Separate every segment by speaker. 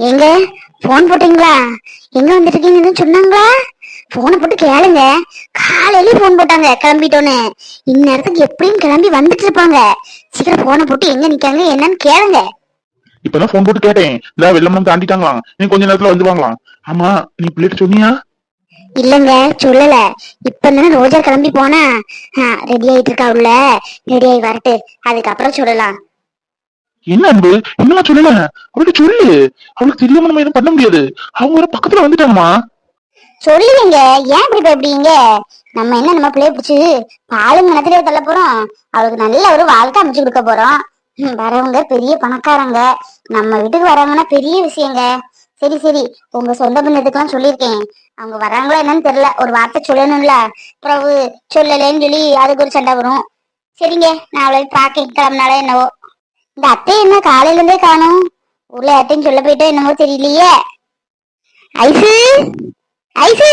Speaker 1: எங்க? போன் போட்டீங்களா? எங்க வந்துருக்கீங்கன்னு சொன்னாங்களா? போனை போட்டு கேளுங்க. காலையில போன் போட்டாங்க கிளம்பிட்டோன்னு. இந்நேரத்துக்கு எப்படியும் கிளம்பி வந்துட்டு இருப்பாங்க. சீக்கிரம் போனை போட்டு எங்க நிக்காங்க என்னன்னு கேளுங்க.
Speaker 2: இப்பதான் போன் போட்டு கேட்டேன். இல்ல வெள்ளம்லாம் தாண்டிட்டாங்களாம். நீ கொஞ்ச நேரத்துல வந்துருவாங்களாம் ஆமா நீ பிள்ளைகிட்ட சொன்னியா?
Speaker 1: இல்லங்க சொல்லல. இப்ப தானே ரோஜா கிளம்பி போனா? ரெடி ஆயிட்டு இருக்கா உள்ள? ரெடி ஆகி வரட்டு. அதுக்கப்புறம் சொல்லலாம்.
Speaker 2: என்ன அன்பு? இன்னும் சொல்லல அவளுக்கு சொல்லு. அவளுக்கு தெரியாம நம்ம எதுவும் பண்ண முடியாது. அவங்க ஒரு பக்கத்துல வந்துட்டாங்கம்மா.
Speaker 1: சொல்லுவீங்க. ஏன் இப்படி அப்படிங்க நம்ம என்ன நம்ம பிள்ளைய பிடிச்சி பாலும் மனத்திலே தள்ள போறோம். அவளுக்கு நல்ல ஒரு வாழ்க்கை அமைச்சு கொடுக்க போறோம். வரவங்க பெரிய பணக்காரங்க. நம்ம வீட்டுக்கு வரவங்கன்னா பெரிய விஷயங்க. சரி சரி. உங்க சொந்த பந்தத்துக்குலாம் சொல்லியிருக்கேன். அவங்க வராங்களா என்னன்னு தெரியல. ஒரு வார்த்தை சொல்லணும்ல. பிரபு சொல்லலேன்னு சொல்லி அதுக்கு ஒரு சண்டை வரும். சரிங்க. நான் அவளை பார்க்க கிளம்பினாலே என்னவோ. இந்த அத்தை என்ன காலையில இருந்தே காணும். ஊர்ல யார்ட்டையும் சொல்ல போயிட்டோ என்னமோ தெரியலையே. ஐசு ஐசு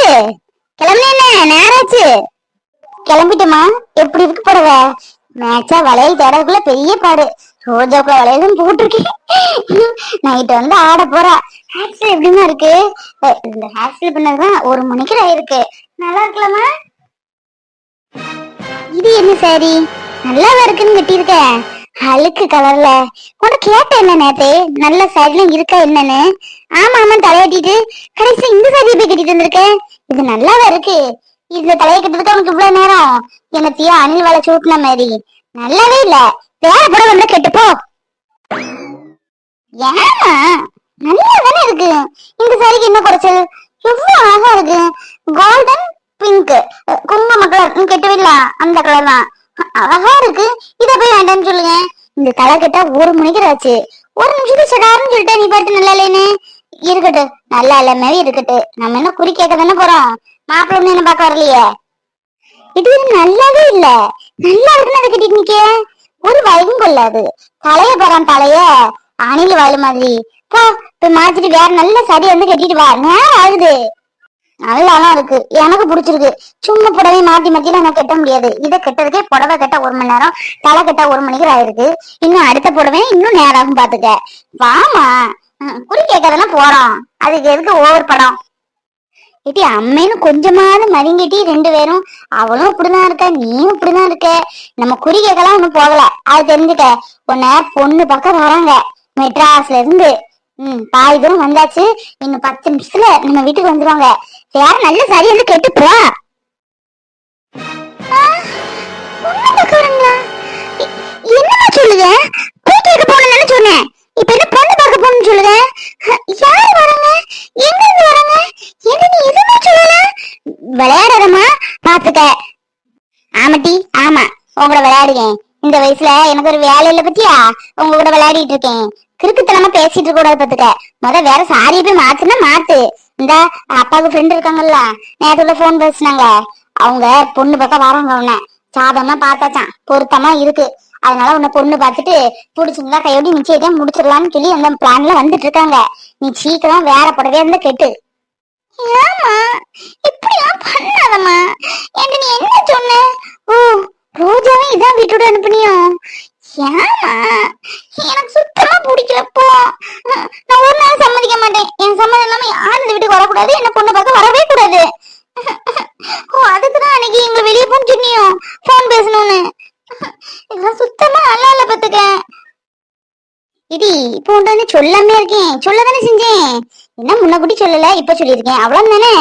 Speaker 1: கிளம்பி என்ன? நேராச்சு. கிளம்பிட்டுமா எப்படி இருக்கு படவ மேட்சா வளையல் தேடக்குள்ள பெரிய பாடு. ரோஜாக்குள்ள வளையலும் போட்டிருக்கேன். நைட்டு வந்து ஆட போறா. ஹேர்ஸ்டைல் எப்படிமா இருக்கு? இந்த ஹேர்ஸ்டைல் பண்ணதுதான் ஒரு மணிக்கு ஆயிருக்கு நல்லா இருக்கலாமா? இது என்ன சாரி நல்லாவா இருக்குன்னு கட்டியிருக்கேன். அழுக்கு கலர்ல. உனக்கு கேட்ட என்ன நேத்து? நல்ல சாரிலாம் இருக்கா என்னன்னு? ஆமா ஆமா தலையாட்டிட்டு. கடைசி இந்த சாரியை போய் கட்டிட்டு வந்திருக்க இது நல்லாவா இருக்கு. இந்த தலையை கட்டுறதுக்கு உனக்கு இவ்வளவு நேரம்? என்னத்தையோ அணில் வலை சூட்டின மாதிரி. நல்லாவே இல்ல. வேற கூட வந்து கெட்டுப்போ ஏமா நல்லா தானே இருக்கு. இந்த சாரிக்கு என்ன குறைச்சல்? எவ்வளவு அழகா இருக்கு. கோல்டன் பிங்க் குங்கும கலர் கெட்டவே இல்ல. அந்த கலர் தான். அழகா இருக்கு. இத போய் வேண்டாம்னு சொல்லுங்க. இந்த தலை கிட்ட ஒரு மணிக்கு ஆச்சு ஒரு நிமிஷத்துக்கு சடாருன்னு சொல்லிட்டா நீ பாட்டு நல்லா இல்லைன்னு? இருக்கட்டும். நல்லா இல்ல மாதிரி இருக்கட்டும். நம்ம என்ன குறி கேட்க தானே போறோம். மாப்பிள்ள என்ன பார்க்க வரலையே? இது நல்லாவே இல்ல. நல்லா இருக்குன்னு அதை கட்டிட்டு நிக்க ஒரு வயதும் கொள்ளாது தலைய போறான் தலைய. அணில் வாழும் மாதிரி. போ போய் மாத்திட்டு வேற நல்ல சரி வந்து கட்டிட்டு வா. நேரம் ஆகுது. நல்லாலாம் இருக்கு. எனக்கு பிடிச்சிருக்கு. சும்மா புடவை மாத்தி மாத்திலாம் நம்ம கட்ட முடியாது. இதை கட்டுறதுக்கே புடவை கட்ட ஒரு மணி நேரம் தலை கட்ட ஒரு மணிக்கு ஆயிருக்கு இன்னும் அடுத்த புடவை இன்னும் நேரம் ஆகும் பாத்துக்க. வாமா. குறி கேட்கறதெல்லாம் போறோம் அதுக்கு எதுக்கு ஓவர் படம்? ஏட்டி அம்மைன்னு கொஞ்சமாவது மதிங்கிட்டி ரெண்டு பேரும் அவளும் இப்படிதான் இருக்க நீயும் இப்படிதான் இருக்க? நம்ம குறி கேட்கலாம் ஒண்ணும் போகல. அது தெரிஞ்சுக்க. உன்ன பொண்ணு பக்கம் வராங்க. மெட்ராஸ்ல இருந்து ம் பாதி தூரம் வந்தாச்சு. இன்னும் பத்து நிமிஷத்துல நம்ம வீட்டுக்கு வந்துருவாங்க. வேற நல்ல சரி வந்து கேட்டு போ என்னமா சொல்லுங்க போய் கேட்க சொன்னேன். இப்ப என்ன பொண்ணு பார்க்க போகணும்னு சொல்லுங்க யார் வராங்க? எங்க இருந்து வராங்க? என்ன நீ எதுவுமே சொல்லல? விளையாடுறமா பாத்துக்க. ஆமாட்டி ஆமா. உங்களோட விளையாடுவேன் இந்த வயசுல எனக்கு ஒரு வேலை இல்லை பத்தியா? உங்க கூட விளையாடிட்டு இருக்கேன். கிறுக்குத்தனமா பேசிட்டு இருக்க கூடாது பாத்துக்க. முத வேற சாரியை போய் மாத்துனா மாத்து. இந்த அப்பாவுக்கு ஃப்ரெண்ட் இருக்காங்கல்ல நேரத்துல போன் பேசுனாங்க. அவங்க பொண்ணு பக்கம் வராங்க உன்ன சாதமா பார்த்தாச்சான் பொருத்தமா இருக்கு. அதனால உன்னை பொண்ணு பார்த்துட்டு பிடிச்சிருந்தா கையோடி நிச்சயத்தையும் முடிச்சிடலாம்னு சொல்லி அந்த பிளான்ல வந்துட்டு இருக்காங்க. நீ சீக்கிரம் வேற புடவே இருந்து கெட்டு. ஏமா இப்படிலாம் பண்ணாதம்மா. என்ன நீ என்ன சொன்ன? ஓ ரோஜாவே இதான் வீட்டோட அனுப்புனியோ? ஏமா எனக்கு சுத்தமா பிடிக்கலப்போ. நான் ஒரு நாள் சம்மதிக்க மாட்டேன். என் சம்மதம் இல்லாம யாரும் இந்த வீட்டுக்கு வரக்கூடாது என்ன பொண்ணு பார்க்க வரவே கூடாது. ஓ அதுக்கு தான் அன்னைக்கு எங்க வெளியே போன்னு சொன்னியோ? ஃபோன் பேசணும்னு. இதெல்லாம் சுத்தமா நல்லா இல்ல பாத்துக்க இடி இப்போ உன்ட்ட சொல்லாமே இருக்கேன். சொல்லதானே செஞ்சேன். என்ன முன்ன கூட்டி சொல்லல இப்ப சொல்லியிருக்கேன். அவ்வளவு தானே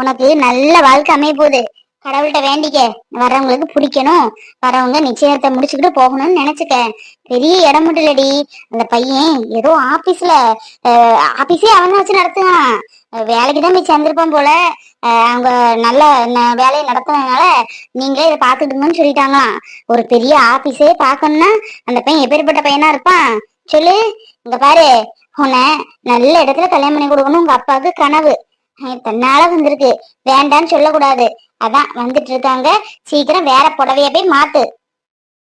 Speaker 1: உனக்கு நல்ல வாழ்க்கை அமைய போகுது. கடவுள்கிட்ட வேண்டிக்க. வரவங்களுக்கு பிடிக்கணும். வரவங்க நிச்சயத்தை முடிச்சுக்கிட்டு போகணும்னு நினைச்சுக்க. பெரிய இடம் இல்லடி. அந்த பையன் ஏதோ ஆபீஸ்ல ஆபீஸே அவன் வச்சு நடத்துவான். வேலைக்கு தான் போய் சேர்ந்திருப்பான் போல. அஹ் அவங்க நல்ல ந- வேலையை நடத்துனதுனால நீங்களே இதை பாத்துடுங்கன்னு சொல்லிட்டாங்களாம். ஒரு பெரிய ஆபீஸே பார்க்கணும்னா அந்த பையன் எப்பேற்பட்ட பையனா இருப்பான்? சொல்லு. இங்க பாரு. உன்னை நல்ல இடத்துல கல்யாணம் பண்ணி கொடுக்கணும் உங்க அப்பாவுக்கு கனவு. தன்னால வந்திருக்கு. வேண்டான்னு சொல்லக்கூடாது. அதான் வந்துட்டு இருக்காங்க. சீக்கிரம் வேற புடவைய போய் மாத்து.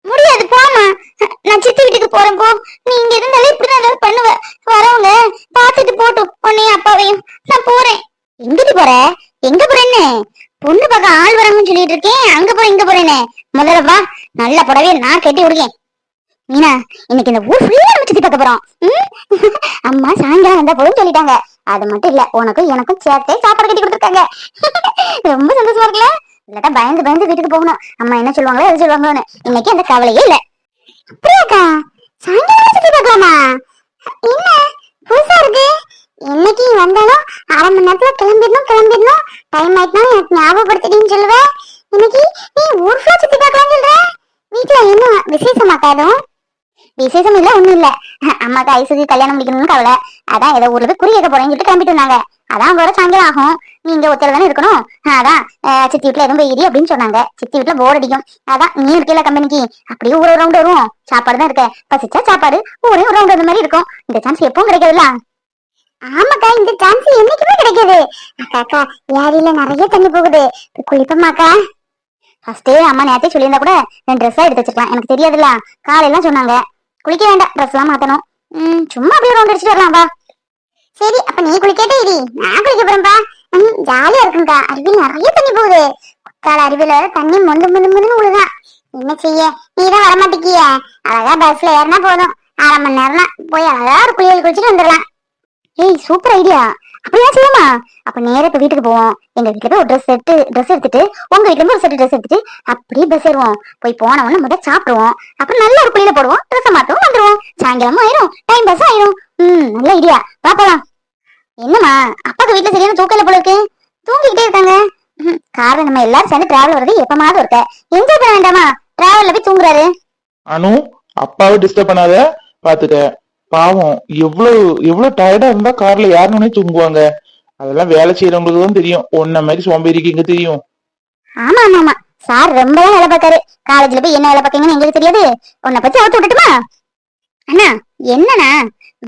Speaker 1: முடியாது போமா நான் சித்தி வீட்டுக்கு போறேன் போ. நீ இங்க இருந்தாலே இப்படி ஏதாவது பண்ணுவ. வரவங்க பாத்துட்டு போட்டும் உன்னையும் அப்பாவையும் நான் போறேன். எங்கிட்டு போற? எங்க போறேன்னு? பொண்ணு பார்க்க ஆள் வராங்கன்னு சொல்லிட்டு இருக்கேன். அங்க போறேன் இங்க போறேன்னு. முதல்ல வா. நல்ல புடவைய நான் கட்டி விடுக்கேன் மீனா இன்னைக்கு இந்த ஊர் ஃபுல்லா நம்ம சுத்தி பார்க்க போறோம். அம்மா சாயங்காலம் வந்தா போதும் சொல்லிட்டாங்க. அது மட்டும் இல்ல உனக்கும் எனக்கும் சேர்த்தே சாப்பாடு கட்டி கொடுத்துருக்காங்க. ரொம்ப சந்தோஷமா இருக்குல்ல? இல்லாட்டா பயந்து பயந்து வீட்டுக்கு போகணும். அம்மா என்ன சொல்லுவாங்களோ எது சொல்லுவாங்களோன்னு. இன்னைக்கு அந்த கவலையே இல்ல. அப்படியாக்கா சாயங்காலம் சுத்தி பார்க்கலாமா? என்ன? புதுசா இருக்கு? இன்னைக்கு வந்தாலும் அரை மணி நேரத்துல கிளம்பிடணும் கிளம்பிடணும். டைம் ஆயிட்டுனா எனக்கு ஞாபகப்படுத்திட்டீங்கன்னு சொல்லுவேன் இன்னைக்கு நீ ஊர் ஃபுல்லா சுத்தி பார்க்கலாம்னு சொல்ற? வீட்டுல என்ன விசேஷமாக்கா எதுவும்? விசேஷம் இல்ல ஒண்ணும் இல்ல. அம்மாக்கு ஐசுக்கு கல்யாணம் முடிக்கணும்னு கவலை. அதான் ஏதோ ஊருக்கு குறி கேட்க போறேன்னு சொல்லிட்டு கிளம்பிட்டு இருந்தாங்க. அதான் வர சாயங்காலம் ஆகும். நீங்க ஒருத்தர் தானே இருக்கணும்? அதான் சித்தி வீட்டுல எதுவும் எரி அப்படின்னு சொன்னாங்க. சித்தி வீட்டுல போர் அடிக்கும். அதான் நீ இருக்கல கம்பெனிக்கு. அப்படியே ஒரு ரவுண்ட் வரும் சாப்பாடு தான் இருக்க. பசிச்சா சாப்பாடு ஒரே ஒரு ரவுண்ட் அந்த மாதிரி இருக்கும். இந்த சான்ஸ் எப்பவும் கிடைக்காதுல்ல? ஆமாக்கா இந்த சான்ஸ் என்னைக்குமே கிடைக்காது. அக்கா அக்கா ஏரியில நிறைய தண்ணி போகுது. குளிப்பமாக்கா ஃபர்ஸ்டே அம்மா நேரத்தையும் சொல்லியிருந்தா கூட ரெண்டு ட்ரெஸ்ஸா எடுத்து வச்சிருக்கலாம். எனக்கு தெரியாதுல்ல. காலையெல்லாம் சொன்னாங்க. குளிக்க வேண்டாம். ட்ரெஸ் எல்லாம் மாத்தணும். ம் சும்மா அப்படியே ரவுண்ட் அடிச்சுட்டு வரலாம் வா. சரி அப்ப நீ குளிக்கட்டே இடி நான் குளிக்க போறேன்பா. ம் ஜாலியா இருக்குங்கக்கா அருவியில் நிறைய தண்ணி போகுது. குத்தால அருவியில தண்ணி மொந்து மொந்து மொந்துன்னு விழுதான் என்ன செய்ய? நீ தான் வரமாட்டேக்கிய அழகா பஸ்ல ஏறினா போதும். அரை மணி நேரம் போய் அழகா ஒரு குளியல் குளிச்சுட்டு வந்துடலாம் ஏய் சூப்பர் ஐடியா அப்படியா செய்யுமா அப்ப நேரா இப்ப வீட்டுக்கு போவோம். எங்க வீட்டுல போய் ஒரு ட்ரெஸ் எடுத்து ட்ரெஸ் எடுத்துட்டு உங்க வீட்டுல இருந்து ஒரு செட்டு ட்ரெஸ் எடுத்துட்டு அப்படியே பஸ் ஏறுவோம். போய் போன உடனே முதல் சாப்பிடுவோம். அப்புறம் நல்ல ஒரு குளியில போடுவோம். ட்ரெஸ் மாத்தவும் வந்துருவோம். சாயங்காலமும் ஆயிரும். டைம் பஸ் ஆயிரும். ம் நல்ல ஐடியா வா போலாம். என்னம்மா அப்பாக்கு வீட்டுல சரியான தூக்கல போல இருக்கு. தூங்கிக்கிட்டே இருக்காங்க. கார்ல நம்ம எல்லாரும் சேர்ந்து டிராவல் வர்றது எப்பமாவது இருக்க என்ஜாய் பண்ண வேண்டாமா? டிராவல்ல போய் தூங்குறாரு.
Speaker 2: அனு அப்பாவை டிஸ்டர்ப் பண்ணாத. பாத்துக்க. பாவம் எவ்வளவு எவ்வளவு டயர்டா இருந்தா கார்ல யாருன்னு தூங்குவாங்க. அதெல்லாம் வேலை செய்யறவங்களுக்கு தான் தெரியும். ஒன்ன மாதிரி சோம்பேறிக்கு இங்க தெரியும்.
Speaker 1: ஆமா ஆமா ஆமா. சார் ரொம்ப வேலை பார்க்காரு. காலேஜ்ல போய் என்ன வேலை பார்க்கீங்கன்னு எங்களுக்கு தெரியாது. உன்னை பத்தி அவுத்து விட்டுட்டுமா? அண்ணா என்னண்ணா?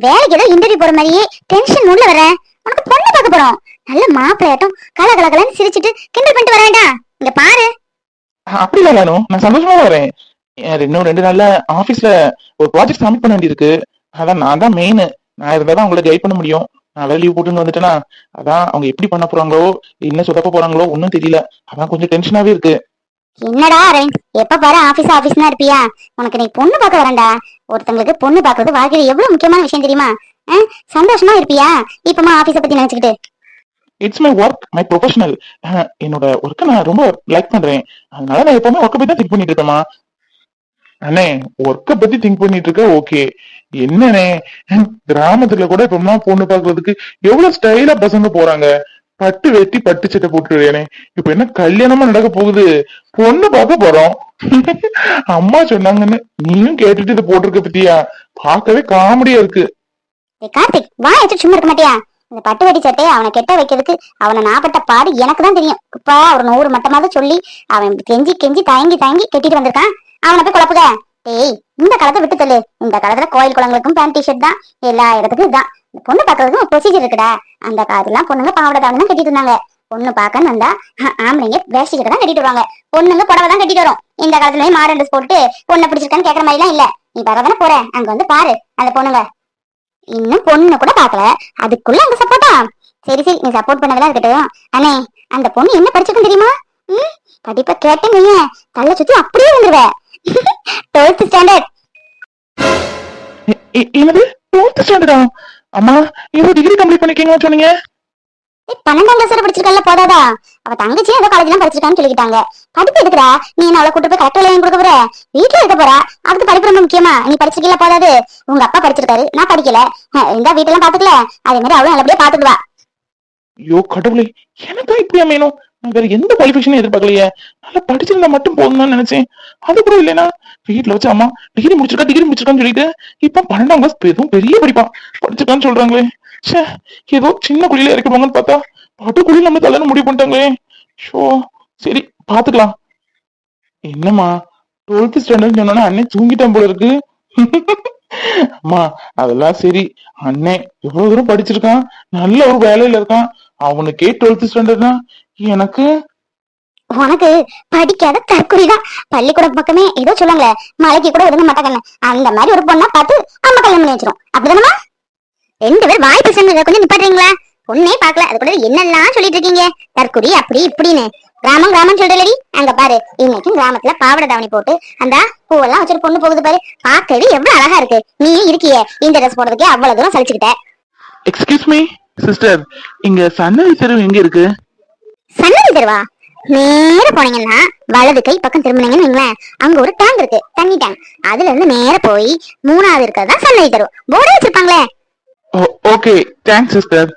Speaker 1: வேலைக்கு ஏதோ இன்டர்வியூ போற மாதிரியே டென்ஷன் உள்ள வர உனக்கு பொண்ணு பார்க்க போறோம். நல்ல மாப்பிள்ளையாட்டம் கல கல கலன்னு சிரிச்சிட்டு கிண்டல் பண்ணிட்டு வர வேண்டாம். இங்க பாரு.
Speaker 2: அப்படி இல்ல அனு நான் சந்தோஷமா வரேன். இன்னும் ரெண்டு நாள்ல ஆபீஸ்ல ஒரு ப்ராஜெக்ட் சப்மிட் பண்ண வேண்டியிருக்கு. அதான் நான் தான் மெயின் நான் இருந்தா தான் உங்களை கைட் பண்ண முடியும். நான் லீவ் போட்டுன்னு வந்துட்டேனா? அதான் அவங்க எப்படி பண்ண போறாங்களோ என்ன சொதப்ப போறாங்களோ ஒன்னும் தெரியல. அதான் கொஞ்சம் டென்ஷனாவே இருக்கு.
Speaker 1: என்னடா அரவிந்த் எப்ப பாரு ஆபீஸ் ஆபீஸ் தான் இருப்பியா? உனக்கு நீ பொண்ணு பார்க்க வரேன்டா. ஒருத்தங்களுக்கு பொண்ணு பாக்குறது வாழ்க்கையில எவ்வளவு முக்கியமான விஷயம் தெரியுமா? சந்தோஷமா இருப்பியா? இப்பமா ஆபீஸ பத்தி நினைச்சுக்கிட்டு.
Speaker 2: It's my work my professional என்னோட ஒர்க்கை நான் ரொம்ப லைக் பண்றேன். அதனால நான் எப்பவுமே ஒர்க்கை பத்தி தான் திங்க் பண்ணிட்டு இருக்கேமா அண்ணே ஒர்க்கை பத்தி திங்க் பண்ணிட்டு இருக்க ஓகே என்னண்ணே? கிராமத்துல கூட இப்பமா பொண்ணு பாக்குறதுக்கு எவ்வளவு ஸ்டைலா பசங்க போறாங்க. பட்டு வெட்டி பட்டு சட்டை போட்டுருக்கேனே. இப்ப என்ன கல்யாணமா நடக்க போகுது? பொண்ணு பார்க்க போறோம். அம்மா சொன்னாங்கன்னு நீயும் கேட்டுட்டு இதை போட்டிருக்க பத்தியா? பார்க்கவே காமெடியா இருக்கு.
Speaker 1: கார்த்திக் வா எடுத்து சும்மா இருக்க மாட்டியா? இந்த பட்டு வெட்டி சட்டையை அவனை கெட்ட வைக்கிறதுக்கு அவனை நாப்பட்ட பாடு எனக்கு தான் தெரியும். இப்ப ஒரு நூறு மட்டமாவது சொல்லி அவன் கெஞ்சி கெஞ்சி தயங்கி தயங்கி கெட்டிட்டு வந்திருக்கான். அவனை போய் குழப்புக. டேய் இந்த காலத்தை விட்டு தள்ளு. இந்த காலத்துல கோயில் குளங்களுக்கும் பேண்ட் டிஷர்ட் தான். எல்லா இடத்துக்கும் இதுதான். பொண்ணு பாக்குறதுக்கும் ஒரு ப்ரொசீஜர் இருக்குடா. அந்த காலத்துலாம் பொண்ணுங்க பாவடை தாவணி தான் கட்டிட்டு இருந்தாங்க. பொண்ணு பார்க்கன்னு வந்தா ஆம்பளைங்க வேஷ்டி தான் கட்டிட்டு வருவாங்க. பொண்ணுங்க புடவை தான் கட்டிட்டு வரும். இந்த காலத்துலயும் மாடர்ன் ட்ரெஸ் போட்டு பொண்ணை பிடிச்சிருக்கான்னு கேக்குற மாதிரி எல்லாம் இல்ல. நீ வரதானே போற அங்க வந்து பாரு அந்த பொண்ணுங்க. இன்னும் பொண்ணு கூட பாக்கல அதுக்குள்ள அங்க சப்போர்ட்டா சரி சரி நீ சப்போர்ட் பண்ணதெல்லாம் இருக்கட்டும். அண்ணே அந்த பொண்ணு என்ன படிச்சிருக்கும் தெரியுமா? ம்? படிப்பை கேட்டேன்னு வையேன். தள்ள சுத்தி அப்படியே வந்துருவேன் டுவெல்த் ஸ்டாண்டர்ட்
Speaker 2: என்னது? டுவெல்த் ஸ்டாண்டர்டா அம்மா ஏதோ டிகிரி கம்ப்ளீட் பண்ணிருக்கீங்கன்னு சொன்னீங்க?
Speaker 1: பன்னெண்டாம் கிளாஸ் வரை படிச்சிருக்கல போதாதா? அவ தங்கச்சி ஏதோ காலேஜ்லாம் படிச்சிருக்கான்னு சொல்லிக்கிட்டாங்க. படிப்பு எடுக்கிறா நீ அவளை கூட்டு போய் கரெக்டா லைன் கொடுக்க போற? வீட்டுல இருக்க போறா? அதுக்கு படிப்பு ரொம்ப முக்கியமா? நீ படிச்சிருக்கல போதாது. உங்க அப்பா படிச்சிருக்காரு. நான் படிக்கல. இருந்தா வீட்டெல்லாம் பாத்துக்கல. அதே மாதிரி அவளும் நல்லபடியா பாத்துக்குவா
Speaker 2: ஐயோ கடவுளே எனக்கா இப்படி அமையணும் நான் வேற எந்த குவாலிஃபிகேஷனும் எதிர்பார்க்கலையே. நல்லா படிச்சிருந்தா மட்டும் போதும்னு நினைச்சேன். அது கூட இல்லைனா வீட்டுல வச்சு அம்மா டிகிரி முடிச்சிருக்கா? டிகிரி முடிச்சிருக்கான்னு சொல்லிட்டு இப்ப பன்னெண்டாம் கிளாஸ் எதுவும் பெரிய படிப்பான். படிச்சிருக்கான்னு சொல்றாங்களே. ச்சே ஏதோ சின்ன குழியில இறக்கிடுவாங்கன்னு பார்த்தா பட்டு குழியில நம்ம தலைன்னு முடிவு பண்ணிட்டாங்களே. ஷோ சரி பாத்துக்கலாம். என்னம்மா டுவெல்த் ஸ்டாண்டர்ட் சொன்னோன்னா அண்ணன் தூங்கிட்டான் போல இருக்கு. அம்மா அதெல்லாம் சரி. அண்ணே எவ்வளவு தூரம் படிச்சிருக்கான்? நல்ல ஒரு வேலையில இருக்கான். அவனுக்கே டுவெல்த் ஸ்டாண்டர்ட்னா எனக்கு
Speaker 1: உனக்கு படிக்காத தற்குறிதான் பள்ளிக்கூடம் பக்கமே ஏதோ சொல்லுவாங்களே மலைக்கு கூட ஒதுங்க மாட்டாங்கன்னு. அந்த மாதிரி ஒரு பொண்ணா பார்த்து அம்மா கல்யாணம் பண்ணி வச்சிரும். அப்படிதானமா ரெண்டு பேர் வாய் பேசுறத கொஞ்சம் நிப்பாட்டுறீங்களா? பொண்ணே பார்க்கல. அது கூட என்னெல்லாம் சொல்லிட்டு இருக்கீங்க? தற்குறி அப்படி இப்படின்னு. கிராமம் கிராமம் சொல்றலடி அங்க பாரு இன்னைக்கும் கிராமத்துல பாவாடை தாவணி போட்டு அந்த பூவெல்லாம் வச்சுட்டு பொண்ணு போகுது பாரு. பார்க்கவே எவ்வளவு அழகா இருக்கு. நீ இருக்கியே இந்த ட்ரெஸ் போடுறதுக்கே அவ்வளவு தூரம் சலிச்சுக்கிட்ட.
Speaker 2: எக்ஸ்கியூஸ் மீ சிஸ்டர் இங்க சன்னதி தெரு எங்க இருக்கு?
Speaker 1: சன்னதி தெருவா? நேர போனீங்கன்னா வலது கை பக்கம் திரும்பினீங்கன்னு வைங்களேன் அங்க ஒரு டேங்க் இருக்கு தண்ணி டேங்க் அதுல இருந்து நேர போய் மூணாவது இருக்கிறதா சன்னதி தெரு. போர்டு வச்சிருப்பாங்களே?
Speaker 2: ஓகே. தேங்க்ஸ் சிஸ்டர்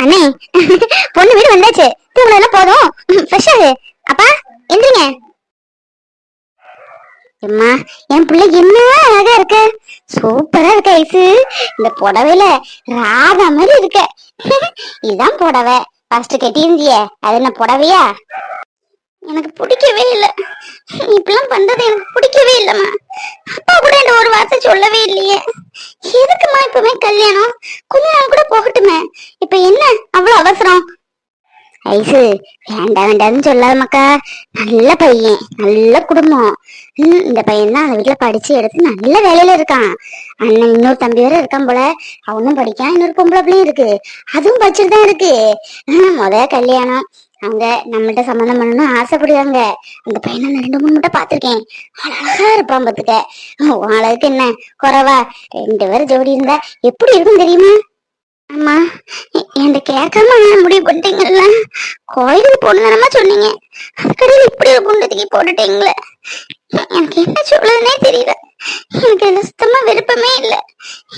Speaker 1: அண்ணே பொண்ணு வீடு வந்தாச்சு. தூங்குனதெல்லாம் போதும். ஃப்ரெஷ் ஆகு. அப்பா எந்திரிங்க. அம்மா என் பிள்ளை என்ன அழகா இருக்கு. சூப்பரா இருக்க ஐசு. இந்த புடவையில ராதா மாதிரி இருக்க. இதுதான் புடவை. ஃபர்ஸ்ட் கட்டியிருந்திய. அது என்ன புடவையா? எனக்கு பிடிக்கவே இல்லை. இப்பெல்லாம் பண்றது எனக்கு பிடிக்கவே இல்லைம்மா. அப்பா கூட என்ன ஒரு வார்த்தை சொல்லவே இல்லையே. எதுக்குமா இப்பவே கல்யாணம்? கொஞ்ச நாள் கூட போகட்டுமே. இப்ப என்ன? அவ்வளவு அவசரம். ஐசு வேண்டாம் வேண்டாம்னு சொல்லாத மக்கா. நல்ல பையன் நல்ல குடும்பம். இந்த பையன் தான் அந்த வீட்டுல படிச்சு எடுத்து நல்ல வேலையில இருக்கான். அண்ணன் இன்னொரு தம்பி வேற இருக்கான் போல. அவனும் படிக்கான் இன்னொரு பொம்பளை பிள்ளையும் இருக்கு. அதுவும் படிச்சுட்டு தான் இருக்கு. ஆஹ், முத கல்யாணம். அவங்க நம்மள்ட்ட சம்மந்தம் பண்ணணும்னு ஆசைப்படுவாங்க அந்த பையனை நான் ரெண்டு மூணு மட்டும் பார்த்திருக்கேன். அழகா இருப்பான் பார்த்துக்க உன் அழகுக்கு என்ன? குறைவா? ரெண்டு பேரும் ஜோடி இருந்தா எப்படி இருக்கும் தெரியுமா? அம்மா என்கிட்ட கேட்காம முடிவு பண்ணிட்டீங்கல்ல? கோயிலுக்கு போனதானமா சொன்னீங்க. அதுக்கடையில் இப்படி ஒரு குண்டத்துக்கு போட்டுட்டீங்களே. எனக்கு என்ன சொல்லுதுன்னே தெரியல. எனக்கு இதுல சுத்தமா விருப்பமே இல்ல.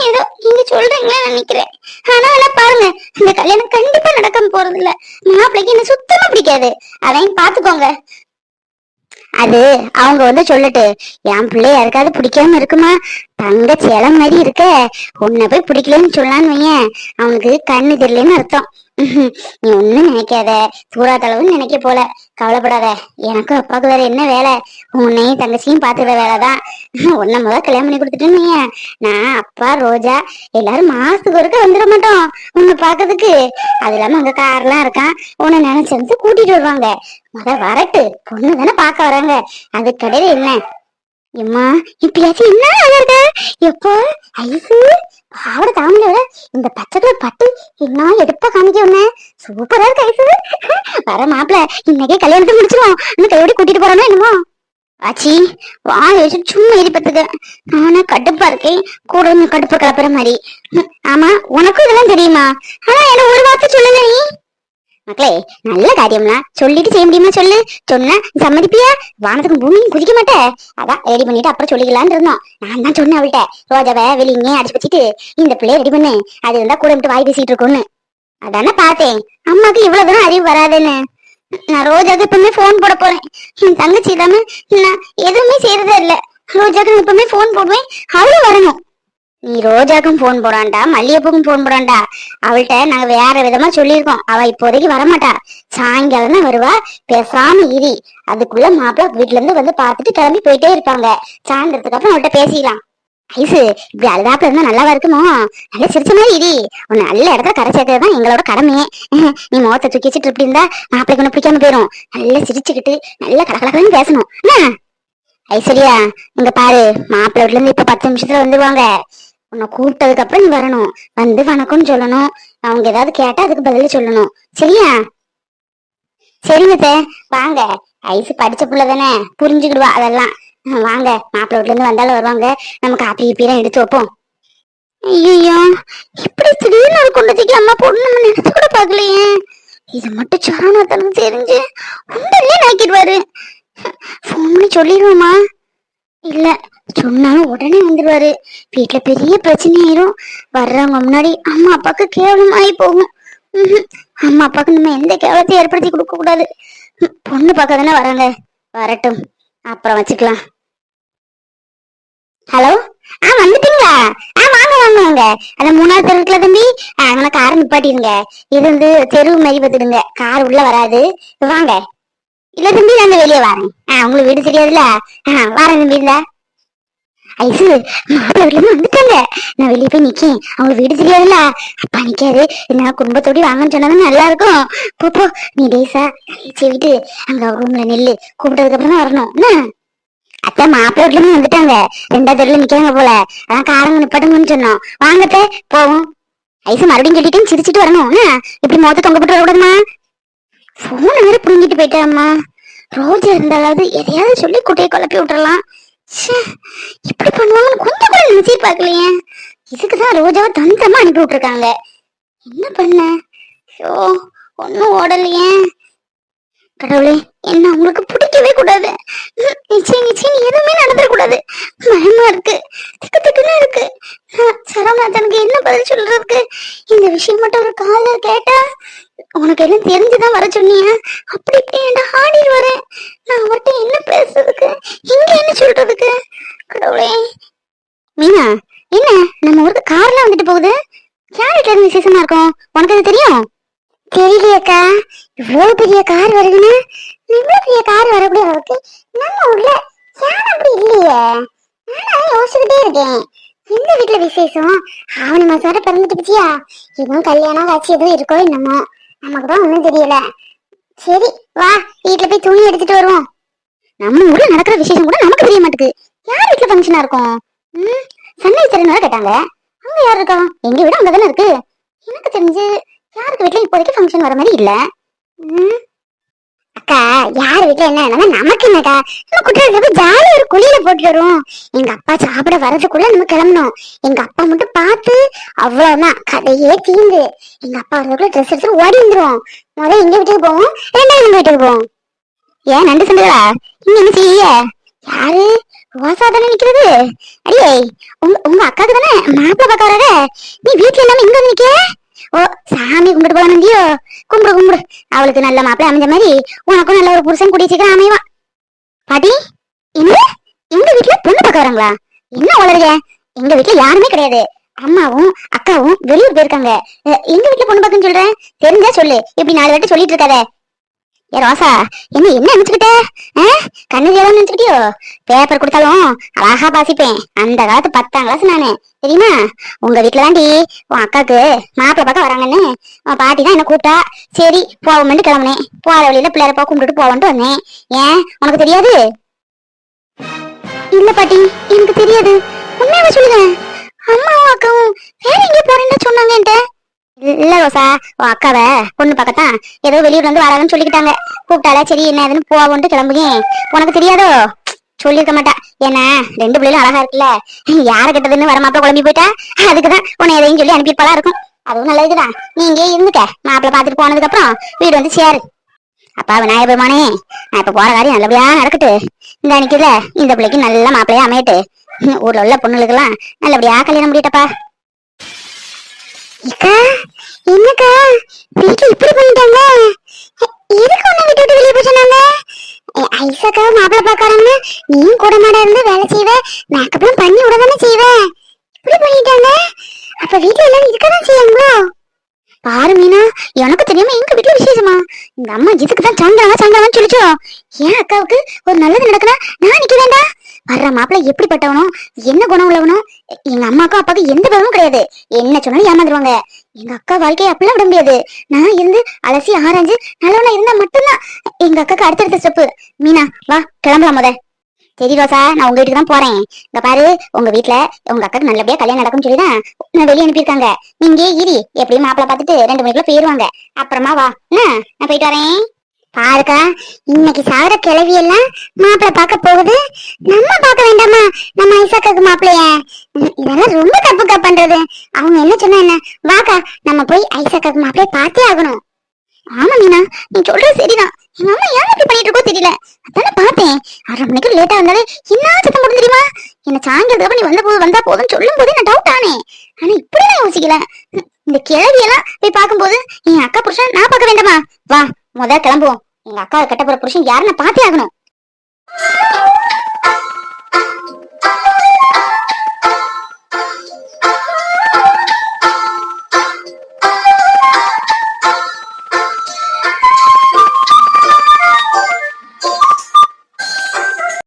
Speaker 1: ஏதோ நீங்க சொல்றீங்களே நினைக்கிறேன். ஆனா ஆனா பாருங்க இந்த கல்யாணம் கண்டிப்பா நடக்க போறது இல்ல மாப்பிள்ளைக்கு என்ன சுத்தமா பிடிக்காது. அதையும் பாத்துக்கோங்க. அது அவங்க வந்து சொல்லட்டு என் பிள்ளை யாருக்காவது பிடிக்காம இருக்குமா? தங்க சேலம் மாதிரி இருக்க. உன்னை போய் பிடிக்கலன்னு சொல்லான்னு வையன். அவனுக்கு கண்ணு தெரியலன்னு அர்த்தம். நீ ஒண்ணும் நினைக்காத. சூறாத்தளவுன்னு நினைக்க போல. கவலைப்படாத. எனக்கும் அப்பாவுக்கு வேற என்ன வேலை? உன்னையும் தங்கச்சியும் பாத்துக்கிற வேலைதான் உன்ன முத கல்யாணம் பண்ணி கொடுத்துட்டேன்னு நான் அப்பா ரோஜா எல்லாரும் மாசத்துக்கு ஒருக்க வந்துட மாட்டோம். உன்னை பாக்குறதுக்கு அது இல்லாம அங்க கார்லாம் இருக்கான். உன்னை நினைச்சிருந்து கூட்டிட்டு வருவாங்க. முத வரட்டு. பொண்ணு தானே பார்க்க வராங்க. அதுக்கடையில என்ன? எம்மா இப்பயாச்சும் என்ன ஆகிறது எப்போ? ஐசு பாவட தாமல விட இந்த பச்சை கலர் பட்டு என்ன எடுப்பா காமிக்க உன்ன? சூப்பரா இருக்கு ஐசு. வர மாப்பிள இன்னைக்கே கல்யாணத்தை முடிச்சிருவோம். இன்னும் கையோடி கூட்டிட்டு போறோம்னா என்னமோ? ஆச்சி வாய் வச்சு சும்மா எரிப்பத்துக்கு நானும் கடுப்பா இருக்கேன். கூட இருந்து கடுப்பு கலப்புற மாதிரி. ஆமா உனக்கும் இதெல்லாம் தெரியுமா? ஆனா என்ன ஒரு வார்த்தை சொல்லுங்க நீ. மக்களே நல்ல காரியம்னா சொல்லிட்டு செய்ய முடியுமா சொல்லு? சொன்னா சம்மதிப்பியா? வானத்துக்கும் பூமியும் குதிக்க மாட்டேன் அதான் ரெடி பண்ணிட்டு அப்புறம் சொல்லிக்கலாம்னு இருந்தோம். நான் தான் சொன்னேன் அவள்கிட்ட. ரோஜாவை வெளியே அடிச்சு வச்சுட்டு இந்த பிள்ளைய ரெடி பண்ணு. அது இருந்தா கூட விட்டு வாய் பேசிட்டு இருக்கும்னு அதானே பார்த்தேன். அம்மாக்கு இவ்வளவு தூரம் அறிவு வராதுன்னு. நான் ரோஜாக்கு எப்பவுமே போன் போட போறேன். என் தங்கச்சி இல்லாம நான் எதுவுமே செய்யறதே இல்ல. ரோஜாக்கு நான் எப்பவுமே போன் போடுவேன். அவளும் வரணும். நீ ரோஜாக்கும் போன் போடாண்டா மல்லிகைப்பூக்கும் போன் போடாண்டா. அவள்கிட்ட நாங்க வேற விதமா சொல்லியிருக்கோம். அவ இப்போதைக்கு வரமாட்டா. சாயங்காலம் தான் வருவா. பேசாம இரி. அதுக்குள்ள மாப்பிள்ள வீட்ல இருந்து வந்து பார்த்துட்டு கிளம்பி போயிட்டே இருப்பாங்க. சாயந்தரத்துக்கு அப்புறம் அவள்கிட்ட பேசிக்கலாம். ஐசு இப்படி அழுதாப்புல இருந்தா நல்லாவா இருக்குமோ? நல்ல சிரிச்ச மாதிரி இரி. உன் நல்ல இடத்துல கரை சேர்க்கறது தான் எங்களோட கடமையே. நீ முகத்தை தூக்கி வச்சுட்டு இப்படி இருந்தா மாப்பிள்ளைக்கு ஒண்ணு பிடிக்காம போயிரும். நல்லா சிரிச்சுக்கிட்டு நல்ல கலக்கலக்கலன்னு பேசணும். என்ன? ஐஸ்வர்யா இங்க பாரு. மாப்பிள்ளை வீட்ல இருந்து இப்ப பத்து நிமிஷத்துல வந்துருவாங்க. உன்னை கூப்பிட்டதுக்கு அப்புறம் நீ வரணும். வந்து வணக்கம்னு சொல்லணும். அவங்க ஏதாவது கேட்டா அதுக்கு பதில் சொல்லணும். சரியா? சரிங்க சார் வாங்க. ஐஸ் படிச்ச புள்ள தானே. புரிஞ்சுக்கிடுவா அதெல்லாம். ஆ, வாங்க. மாப்பிள்ள வீட்ல இருந்து வந்தாலும் வருவாங்க. நம்ம காப்பி கீப்பிலாம் எடுத்து வைப்போம். ஐயோ இப்படி திடீர்னு ஒரு குண்டத்துக்கு அம்மா பொண்ணு நம்ம நினைச்சு கூட பார்க்கலையே. இது மட்டும் சரணத்தனம் தெரிஞ்சு உண்டல்லே நாக்கிடுவாரு ஃபோன் பண்ணி சொல்லிடுவோமா இல்ல சொன்னாலும் உடனே வந்துடுவாரு வீட்டுல பெரிய பிரச்சனை ஆயிரும் வர்றவங்க முன்னாடி அம்மா அப்பாவுக்கு கேவலமாயி போகும். ம்ஹும். அம்மா அப்பாவுக்கு நம்ம எந்த கேவலத்தையும் ஏற்படுத்தி கொடுக்க கூடாது. ம், பொண்ணு பார்க்க தானே வராங்க. வரட்டும். அப்புறம் வச்சுக்கலாம். ஹலோ? ஆ வந்துட்டீங்களா? ஆ வாங்க வாங்க வாங்க. அந்த மூணாவது தெருவுக்குல தம்பி? அங்கே கார் நிப்பாட்டிருங்க இது வந்து தெருவு மாதிரி பார்த்துடுங்க. கார் உள்ள வராது. வாங்க. இல்ல தம்பி நான் வெளியே வரேன். உங்களுக்கு வீடு தெரியாதுல்ல? வரேன் தம்பி இல்ல ஐசு மாப்பிள்ள வீட்டுல வந்துட்டாங்க. நான் வெளியே போய் நிக்கேன். அவங்களுக்கு வீடு தெரியாதுல்ல? அப்பா நிக்காது. என்ன குடும்பத்தோட வாங்கன்னு சொன்னாலும் நல்லா இருக்கும் போப்போ நீ டேசா விட்டு அங்க ரூம்ல நெல்லு. கூப்பிட்டதுக்கு அப்புறம் தான் வரணும். என்ன? அத்தை மாப்பிள்ளை வீட்டுல வந்துட்டாங்க. ரெண்டாவது தெருல நிக்காங்க போல. அதான் காரங்க நிப்பாட்டுங்கன்னு சொன்னோம். வாங்கத்தே போவோம். ஐசு மறுபடியும் சொல்லிட்டு சிரிச்சிட்டு வரணும். இப்படி மோத்த தொங்க போட்டு வரக்கூடாதுமா போன வேற புரிஞ்சிட்டு போயிட்டாம்மா. ரோஜா இருந்தாலாவது எதையாவது சொல்லி குட்டையை குழப்பி விட்டுறலாம். ச்சே, இப்படி பண்ணுவாங்கன்னு கொஞ்சம் கூட நினைச்சே பார்க்கலையே. இதுக்குதான் ரோஜாவை தந்தமா அனுப்பி விட்டுருக்காங்க. என்ன பண்ண? ஐயோ ஒன்னும் ஓடலையே. கடவுளே என்ன உங்களுக்கு பிடிக்கவே கூடாது. நிச்சயம் நிச்சயம் எதுவுமே நடந்துடக்கூடாது பயமா இருக்கு. திக்கு திக்குன்னு இருக்கு. நான் சரவணாத்தனுக்கு என்ன பதில் சொல்றதுக்கு? இந்த விஷயம் மட்டும் ஒரு கால கேட்டா உனக்கு எல்லாம் தெரிஞ்சுதான் வர சொன்னியா? அப்படி இப்படி ஏன்டா ஆடிட்டு வரேன் நான் அவர்கிட்ட என்ன பேசுறதுக்கு? இங்க என்ன சொல்றதுக்கு? கடவுளே. மீனா என்ன நம்ம ஊருக்கு கார்ல வந்துட்டு போகுது? யார் இருந்து விசேஷமா இருக்கும்? உனக்கு அது தெரியும்? தெரியலையக்கா இவ்வளவு பெரிய கார் வருதுன்னு? இவ்வளவு பெரிய கார் வரக்கூடிய அளவுக்கு நம்ம ஊர்ல யாரும் அப்படி இல்லையே. நானும் யோசிச்சுக்கிட்டே இருக்கேன். எந்த வீட்டுல விசேஷம்? ஆவணி மாசம் வர பிறந்துட்டு பிச்சியா எதுவும் கல்யாணம் காட்சி எதுவும் இருக்கோ என்னமோ? நமக்கு தான் ஒண்ணும் தெரியல. சரி வா வீட்டுல போய் துணி எடுத்துட்டு வருவோம். நம்ம ஊர்ல நடக்கிற விசேஷம் கூட நமக்கு தெரிய மாட்டேங்குது யார் வீட்டுல ஃபங்க்ஷனா இருக்கும்? ம் சென்னை திறனால கேட்டாங்க. அங்க யார் இருக்கா? எங்க வீடு அங்கதானே இருக்கு. எனக்கு தெரிஞ்சு யாருக்கு வீட்டுல இப்போதைக்கு ஃபங்க்ஷன் வர மாதிரி இல்ல. ம் அக்கா யார் வீட்டுல என்ன என்னன்னா நமக்கு என்னக்கா? நம்ம குற்றாலத்துக்கு ஜாலியா ஒரு குழியில போட்டு வரும் எங்க அப்பா சாப்பிட வர்றதுக்குள்ள நம்ம கிளம்பணும். எங்க அப்பா மட்டும் பார்த்து அவ்வளவுதான். கதையே தீந்து. எங்க அப்பா வர்றதுக்குள்ள ட்ரெஸ் எடுத்து ஓடி முதல்ல எங்க வீட்டுக்கு போவோம்? ரெண்டாவது எங்க வீட்டுக்கு போவோம். ஏன் நண்டு சண்டுகளா? நீங்க என்ன செய்ய? யாரு? ரோசா தானே நிக்கிறது? அடியே உங்க உங்க அக்காவுக்கு தானே? மாப்பிள்ள பார்க்க வராத நீ வீட்டுல இல்லாம இங்க வந்து நிக்க ஓ சாமி கும்பிட்டு போகணுந்தியோ கும்பிடு கும்பிடு. அவளுக்கு நல்ல மாப்பிள்ளை அமைஞ்ச மாதிரி உனக்கும் நல்ல ஒரு புருஷன் கூடிய சீக்கிரம் அமைவான் பாட்டி என்ன எங்க வீட்டுல பொண்ணு பார்க்க வராங்களா? என்ன வளருங்க எங்க வீட்டுல யாருமே கிடையாது. அம்மாவும் அக்காவும் வெளியூர் போயிருக்காங்க. எங்க வீட்டுல பொண்ணு பார்க்கன்னு சொல்றேன் தெரிஞ்சா சொல்லு. இப்படி நாலு வாட்டி சொல்லிட்டு இருக்காத. ஏ ரோசா என்ன என்ன நினைச்சுக்கிட்ட கண்ணு நினைச்சுக்கிட்டியோ பேப்பர் கொடுத்தாலும் அழகா பாசிப்பேன் அந்த காலத்து பத்தாம் கிளாஸ் நானு. தெரியுமா? உங்க வீட்டுல தாண்டி உன் அக்காக்கு மாப்பிள்ள பார்க்க வராங்கன்னு. உன் பாட்டி தான் என்ன கூப்பிட்டா. சரி போவோம்னு கிளம்புனேன். போற வழியில பிள்ளையர போ கும்பிட்டுட்டு போவோன்ட்டு வந்தேன். ஏன்? உனக்கு தெரியாது? இல்ல பாட்டி எனக்கு தெரியாது. உண்மையாவே சொல்லுங்க. அம்மாவும் அக்காவும் வேற எங்க போறேன்னு சொன்னாங்க என்கிட்ட. இல்ல ரோசா உன் அக்காவை பொண்ணு பக்கத்தான் ஏதோ வெளியூர்ல இருந்து வராதுன்னு சொல்லிக்கிட்டாங்க. கூப்பிட்டால சரி என்ன ஏதுன்னு போவோன்ட்டு கிளம்புங்க உனக்கு தெரியாதோ? சொல்லியிருக்க மாட்டா. ஏன்னா ரெண்டு பிள்ளைகளும் அழகா இருக்குல்ல. யார கிட்டதுன்னு வர மாப்பிள்ள குழம்பி போயிட்டா? அதுக்குதான் உன்னை எதையும் சொல்லி அனுப்பியிருப்பாளா இருக்கும். அதுவும் நல்லதுதான். நீ இங்கே இருந்துக்க. மாப்பிள்ள பாத்துட்டு போனதுக்கு அப்புறம் வீடு வந்து சேரு. அப்பா விநாயகர் பெருமானே நான் இப்ப போற காரியம் நல்லபடியா நடக்கட்டு. இந்த அன்னைக்குல இந்த பிள்ளைக்கு நல்ல மாப்பிள்ளையா அமையட்டு. ஊர்ல உள்ள பொண்ணுகளுக்கெல்லாம் நல்லபடியா கல்யாணம் முடியட்டப்பா. அக்கா என்னக்கா? வீட்டுல இப்படி பண்ணிட்டாங்க? எதுக்கு ஒண்ணு விட்டு வெளியே போய் சொன்னாங்க? ஐசாக்கா மாப்பிள்ள பாக்காரன்னு நீயும் கூட மாட இருந்து வேலை செய்வ. மேக்கப்லாம் பண்ணி விட தானே செய்வ. இப்படி பண்ணிட்டாங்க. அப்ப வீட்டுல எல்லாரும் இருக்கதான் செய்யுங்களோ பாரு மீனா எனக்கு தெரியாம எங்க வீட்டுல விசேஷமா? இந்த அம்மா இதுக்கு தான் சண்டாங்க சண்டாங்கன்னு சொல்லிச்சோ. ஏன் அக்காவுக்கு ஒரு நல்லது நடக்குதா? நான் நிக்க வேண்டாம். வர்ற மாப்பிள்ள எப்படிப்பட்டவனும் என்ன குணம் உள்ளவனோ எங்க அம்மாக்கும் அப்பாவுக்கும் எந்த பலமும் கிடையாது. என்ன சொன்னாலும் ஏமாந்துருவாங்க. எங்க அக்கா வாழ்க்கையை அப்படிலாம் விட முடியாது. நான் இருந்து அலசி ஆராய்ஞ்சு நல்லவனா இருந்தா மட்டும்தான் எங்க அக்காக்கு அடுத்தடுத்த ஸ்டெப்பு மீனா வா கிளம்பலாம் முத. சரி ரோசா நான் உங்க வீட்டுக்கு தான் போறேன். இங்க பாரு உங்க வீட்டுல உங்க அக்காக்கு நல்லபடியா கல்யாணம் நடக்கும்னு சொல்லிதான் நான் வெளியே அனுப்பியிருக்காங்க. நீங்க இரு எப்படியும் மாப்பிள்ள பார்த்துட்டு ரெண்டு மணிக்குள்ள போயிருவாங்க. அப்புறமா வா. என்ன? நான் போயிட்டு வரேன். பாருக்கா இன்னைக்கு சாகுற கிளவி எல்லாம் மாப்பிள்ள பார்க்க போகுது. நம்ம பார்க்க வேண்டாமா? நம்ம ஐசாக்காக்கு மாப்பிள்ளைய இதெல்லாம் ரொம்ப தப்புக்கா பண்றது. அவங்க என்ன சொன்னா என்ன? வாக்கா நம்ம போய் ஐசாக்காக்கு மாப்பிள்ளைய பார்த்தே ஆகணும். ஆமா மீனா நீ சொல்றது சரிதான். எங்க அம்மா ஏன் இப்படி பண்ணிட்டு இருக்கோ தெரியல. அதானே பார்த்தேன். அரை மணிக்கு லேட்டா வந்தாலே என்ன சத்தம் போடும் தெரியுமா? என்ன சாயங்கிறதுக்கு நீ வந்த போது வந்தா போதும் சொல்லும் போதே நான் டவுட் ஆனே ஆனா இப்படி நான் யோசிக்கல. இந்த கிழவியெல்லாம் போய் பார்க்கும்போது என் அக்கா புருஷன் நான் பார்க்க வேண்டாமா? வா முத கிளம்புவோம். எங்க அக்கா கட்ட போற புருஷன் யாருன்னு பார்த்தே ஆகணும்.